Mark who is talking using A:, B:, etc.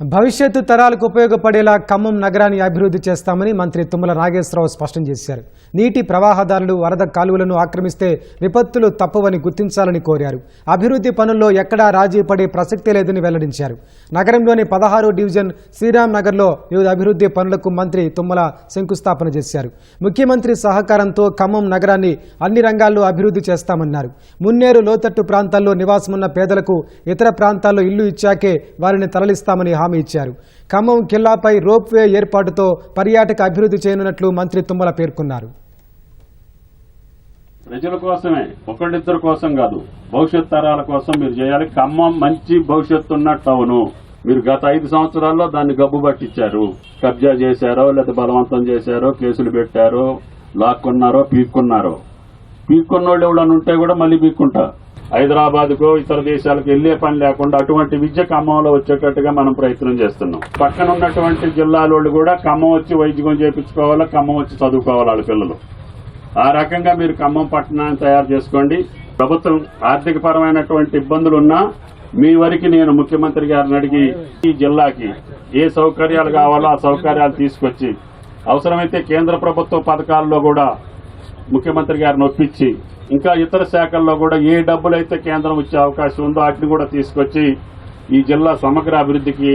A: భవిష్యత్తు తరాలకు ఉపయోగపడేలా ఖమ్మం నగరాన్ని అభివృద్ధి చేస్తామని మంత్రి తుమ్మల నాగేశ్వరరావు స్పష్టం చేశారు. నీటి ప్రవాహదారులు వరద కాలువలను ఆక్రమిస్తే విపత్తులు తప్పవని గుర్తించాలని కోరారు. అభివృద్ధి పనుల్లో ఎక్కడా రాజీ పడే ప్రసక్తే లేదని వెల్లడించారు. నగరంలోని పదహారు డివిజన్ శ్రీరామ్ నగర్లో వివిధ అభివృద్ధి పనులకు మంత్రి తుమ్మల శంకుస్థాపన చేశారు. ముఖ్యమంత్రి సహకారంతో ఖమ్మం నగరాన్ని అన్ని రంగాల్లో అభివృద్ధి చేస్తామన్నారు. మున్నేరు లోతట్టు ప్రాంతాల్లో నివాసమున్న పేదలకు ఇతర ప్రాంతాల్లో ఇల్లు ఇచ్చాకే వారిని తరలిస్తామని హామీ ఇచ్చారు. ఖమ్మం కిల్లాపై రోప్వే ఏర్పాటుతో పర్యాటక అభివృద్ధి చేయనున్నట్లు మంత్రి తుమ్మల పేర్కొన్నారు.
B: ప్రజల కోసమే ఒకళ్ళిద్దరు కోసం కాదు భవిష్యత్ తరాల కోసం మీరు చేయాలి. ఖమ్మం మంచి భవిష్యత్తు ఉన్న టౌను మీరు గత ఐదు సంవత్సరాల్లో దాన్ని గబ్బు పట్టించారు. కబ్జా చేశారో లేదా బలవంతం చేశారో కేసులు పెట్టారో లాక్కున్నారో పీక్కున్నారో. పీక్కున్నోళ్ళు ఎవడన్నా ఉంటే కూడా మళ్ళీ పీక్కుంటా. హైదరాబాద్ కో ఇతర దేశాలకు వెళ్ళే పని లేకుండా అటువంటి విద్య ఖమ్మంలో వచ్చేటట్టుగా మనం ప్రయత్నం చేస్తున్నాం. పక్కన ఉన్నటువంటి జిల్లాలోళ్ళు కూడా ఖమ్మం వచ్చి వైద్యం చేయించుకోవాలా ఖమ్మం వచ్చి చదువుకోవాలి వాళ్ళ పిల్లలు. ఆ రకంగా మీరు ఖమ్మం పట్టణాన్ని తయారు చేసుకోండి. ప్రభుత్వం ఆర్థిక పరమైనటువంటి ఇబ్బందులు ఉన్నా మీ వరకు నేను ముఖ్యమంత్రి గారిని అడిగి ఈ జిల్లాకి ఏ సౌకర్యాలు కావాలో ఆ సౌకర్యాలు తీసుకొచ్చి అవసరమైతే కేంద్ర ప్రభుత్వ పథకాల్లో కూడా ముఖ్యమంత్రి గారిని ఒప్పించి ఇంకా ఇతర శాఖల్లో కూడా ఏ డబ్బులైతే కేంద్రం ఇచ్చే అవకాశం ఉందో వాటిని కూడా తీసుకొచ్చి ఈ జిల్లా సమగ్ర అభివృద్ధికి